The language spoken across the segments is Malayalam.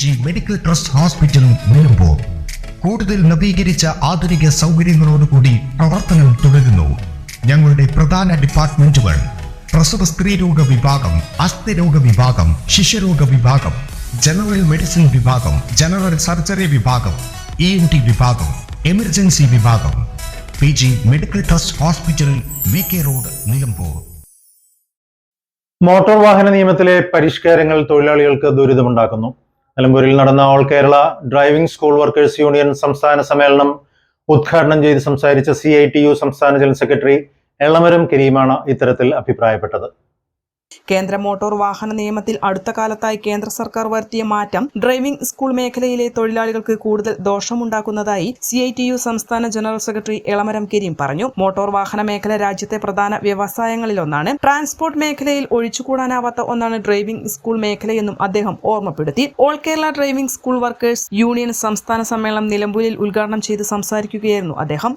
G medical trust hospital Nilambur കൂടുതൽ നവീകരിച്ച ആധുനിക സൗകര്യങ്ങളോടുകൂടി പ്രവർത്തനം തുടരുന്നു. ഞങ്ങളുടെ പ്രധാന ഡിപ്പാർട്ട്മെന്റുകൾ പ്രസവ സ്ത്രീരോഗ വിഭാഗം അസ്ഥിരോഗ വിഭാഗം ശിശുരോഗ വിഭാഗം ജനറൽ മെഡിസിൻ വിഭാഗം ജനറൽ സർജറി വിഭാഗം ഇ എൻ ടി വിഭാഗം എമർജൻസി വിഭാഗം. P G medical trust hospital V K road Nilambur. Motor വാഹന നിയമത്തിലെ പരിഷ്കാരങ്ങൾ തൊഴിലാളികൾക്ക് ദുരിതമുണ്ടാക്കുന്നു. നിലമ്പൂരിൽ നടന്ന all Kerala driving school workers union സംസ്ഥാന സമ്മേളനം ഉദ്ഘാടനം ചെയ്ത് സംസാരിച്ച സി സംസ്ഥാന ജനറൽ സെക്രട്ടറി എളമരം കരീമാണ് ഇത്തരത്തിൽ അഭിപ്രായപ്പെട്ടത്. കേന്ദ്ര മോട്ടോർ വാഹന നിയമത്തിൽ അടുത്ത കാലത്തായി കേന്ദ്ര സർക്കാർ വരുത്തിയ മാറ്റം ഡ്രൈവിംഗ് സ്കൂൾ മേഖലയിലെ തൊഴിലാളികൾക്ക് കൂടുതൽ ദോഷമുണ്ടാക്കുന്നതായി സി ഐ ടി യു സംസ്ഥാന ജനറൽ സെക്രട്ടറി എളമരം കരീം പറഞ്ഞു. മോട്ടോർ വാഹന മേഖല രാജ്യത്തെ പ്രധാന വ്യവസായങ്ങളിലൊന്നാണ് ട്രാൻസ്പോർട്ട് മേഖലയിൽ ഒഴിച്ചുകൂടാനാവാത്ത ഒന്നാണ് ഡ്രൈവിംഗ് സ്കൂൾ മേഖലയെന്നും അദ്ദേഹം ഓർമ്മപ്പെടുത്തി. All Kerala driving school workers union സംസ്ഥാന സമ്മേളനം നിലമ്പൂരിൽ ഉദ്ഘാടനം ചെയ്ത് സംസാരിക്കുകയായിരുന്നു അദ്ദേഹം.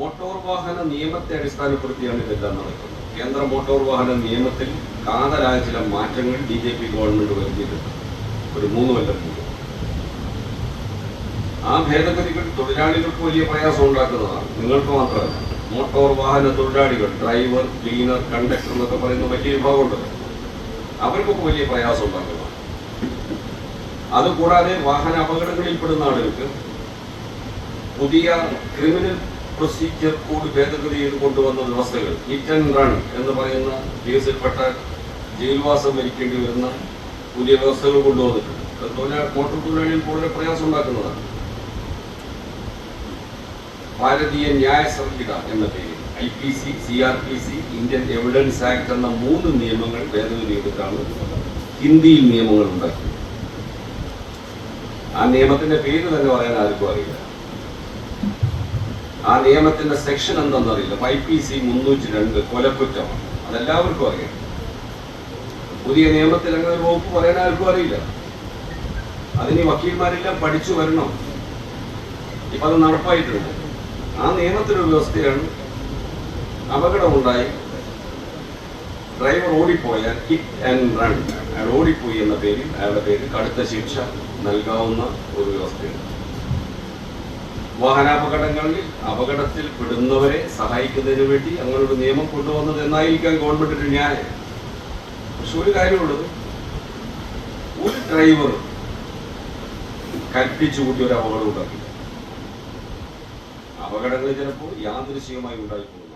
മോട്ടോർ വാഹന നിയമത്തെ അടിസ്ഥാനപ്പെടുത്തിയാണ് ഇതെല്ലാം നടക്കുന്നത്. കേന്ദ്ര മോട്ടോർ വാഹന നിയമത്തിൽ കാതലായ ചില മാറ്റങ്ങൾ ബി ജെ പി ഗവൺമെന്റ് വരുത്തിയിട്ടുണ്ട്. ഒരു മൂന്ന് കൊല്ലം മുമ്പ്. ആ ഭേദഗതികൾ തൊഴിലാളികൾക്ക് വലിയ പ്രയാസം ഉണ്ടാക്കുന്നതാണ്. നിങ്ങൾക്ക് മാത്രമല്ല മോട്ടോർ വാഹന തൊഴിലാളികൾ ഡ്രൈവർ ക്ലീനർ കണ്ടക്ടർ എന്നൊക്കെ പറയുന്ന വലിയ വിഭാഗമുണ്ട്. അവർക്കൊക്കെ വലിയ പ്രയാസം ഉണ്ടാക്കുന്നതാണ്. അതുകൂടാതെ വാഹന അപകടങ്ങളിൽപ്പെടുന്ന ആളുകൾക്ക് പുതിയ ക്രിമിനൽ പ്രൊസീജിയർ കൂടി ഭേദഗതി ചെയ്ത് കൊണ്ടുവന്ന വ്യവസ്ഥകൾ. ഹിറ്റ് ആൻഡ് റൺ എന്ന് പറയുന്ന കേസിൽപ്പെട്ട ജയിൽവാസം വരിക്കേണ്ടി വരുന്ന പുതിയ വ്യവസ്ഥകൾ കൊണ്ടുവന്നിട്ടുണ്ട്. മോട്ടോർ തൊഴിലാളികൾ കൂടുതൽ പ്രയാസം ഉണ്ടാക്കുന്നതാണ്. ഭാരതീയ ന്യായ സംഹിത എന്ന പേരിൽ I P C C R P C Indian evidence act എന്ന മൂന്ന് നിയമങ്ങൾ ഭേദഗതി ചെയ്തിട്ടാണ് ഹിന്ദിയിൽ നിയമങ്ങൾ ഉണ്ടാക്കിയത്. ആ നിയമത്തിന്റെ പേര് തന്നെ പറയാൻ ആർക്കും അറിയില്ല. ആ നിയമത്തിന്റെ സെക്ഷൻ എന്തെന്നറിയില്ല. ഐ പി സി മുന്നൂറ്റി രണ്ട് കൊലക്കുറ്റമാണ്. അതെല്ലാവർക്കും അറിയാം. പുതിയ നിയമത്തിൽ അങ്ങനെ വകുപ്പ് പറയാൻ ആർക്കും അറിയില്ല. അതിന് വക്കീൽമാരെല്ലാം പഠിച്ചു വരണം. ഇപ്പൊ അത് നടപ്പായിട്ടുണ്ട്. ആ നിയമത്തിലൊരു വ്യവസ്ഥയാണ് അപകടമുണ്ടായി. ഡ്രൈവർ ഓടിപ്പോയാൽ കിറ്റ് ആൻഡ് റൺ അയാൾ ഓടിപ്പോയി എന്ന പേരിൽ അയാളുടെ പേരിൽ കടുത്ത ശിക്ഷ നൽകാവുന്ന ഒരു വ്യവസ്ഥയുണ്ട് വാഹനാപകടങ്ങളിൽ അപകടത്തിൽ പെടുന്നവരെ സഹായിക്കുന്നതിന് വേണ്ടി അങ്ങനെ ഒരു നിയമം കൊണ്ടുവന്നത് എന്നായിരിക്കാം ഗവൺമെന്റിന്റെ ന്യായം. പക്ഷെ ഒരു കാര്യമുള്ളത് ഒരു ഡ്രൈവർ കൽപ്പിച്ചു കൂട്ടി ഒരു അപകടം ഉണ്ടാക്കില്ല അപകടങ്ങൾ ചിലപ്പോൾ യാദൃശികമായി ഉണ്ടായിപ്പോകുന്നു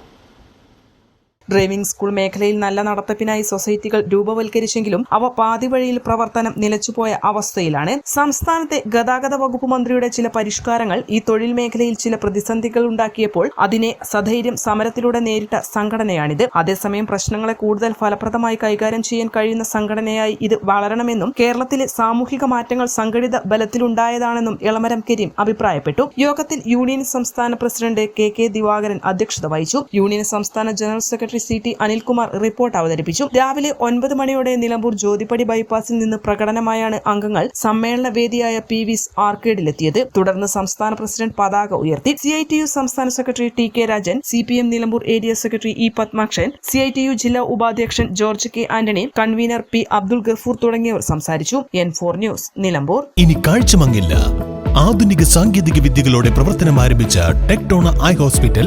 ഡ്രൈവിംഗ് സ്കൂൾ മേഖലയിൽ നല്ല നടത്തിപ്പിനായി സൊസൈറ്റികൾ രൂപവൽക്കരിച്ചെങ്കിലും അവ പാതിവഴിയിൽ പ്രവർത്തനം നിലച്ചുപോയ അവസ്ഥയിലാണ്. സംസ്ഥാനത്തെ ഗതാഗത വകുപ്പ് മന്ത്രിയുടെ ചില പരിഷ്കാരങ്ങൾ ഈ തൊഴിൽ മേഖലയിൽ ചില പ്രതിസന്ധികൾ ഉണ്ടാക്കിയപ്പോൾ അതിനെ സധൈര്യം സമരത്തിലൂടെ നേരിട്ട സംഘടനയാണിത്. അതേസമയം പ്രശ്നങ്ങളെ കൂടുതൽ ഫലപ്രദമായി കൈകാര്യം ചെയ്യാൻ കഴിയുന്ന സംഘടനയായി ഇത് വളരണമെന്നും കേരളത്തിലെ സാമൂഹിക മാറ്റങ്ങൾ സംഘടിത ബലത്തിലുണ്ടായതാണെന്നും ഇളമരം കരീം അഭിപ്രായപ്പെട്ടു. യോഗത്തിൽ യൂണിയൻ സംസ്ഥാന പ്രസിഡന്റ് കെ കെ ദിവാകരൻ അധ്യക്ഷത വഹിച്ചു. യൂണിയൻ സംസ്ഥാന general secretary C T Anilkumar report അവതരിപ്പിച്ചു. രാവിലെ ഒൻപത് മണിയോടെ നിലമ്പൂർ ജ്യോതിപ്പടി ബൈപ്പാസിൽ നിന്ന് പ്രകടനമായാണ് അംഗങ്ങൾ സമ്മേളന വേദിയായ പി വിസ് ആർക്കേഡിലെത്തിയത്. തുടർന്ന് സംസ്ഥാന പ്രസിഡന്റ് പതാക ഉയർത്തി. സി ഐ ടി യു സംസ്ഥാന secretary T K Rajan C P M Nilambur area secretary E Padmakshan C I T U ജില്ലാ ഉപാധ്യക്ഷൻ George K Antony convener P Abdul Gafoor തുടങ്ങിയവർ സംസാരിച്ചു. N four news Nilambur. ഇനി കാഴ്ചമങ്ങില്ല ആധുനിക സാങ്കേതിക വിദ്യകളോടെ പ്രവർത്തനം ആരംഭിച്ച ടെക്ടോണ ഐ ഹോസ്പിറ്റൽ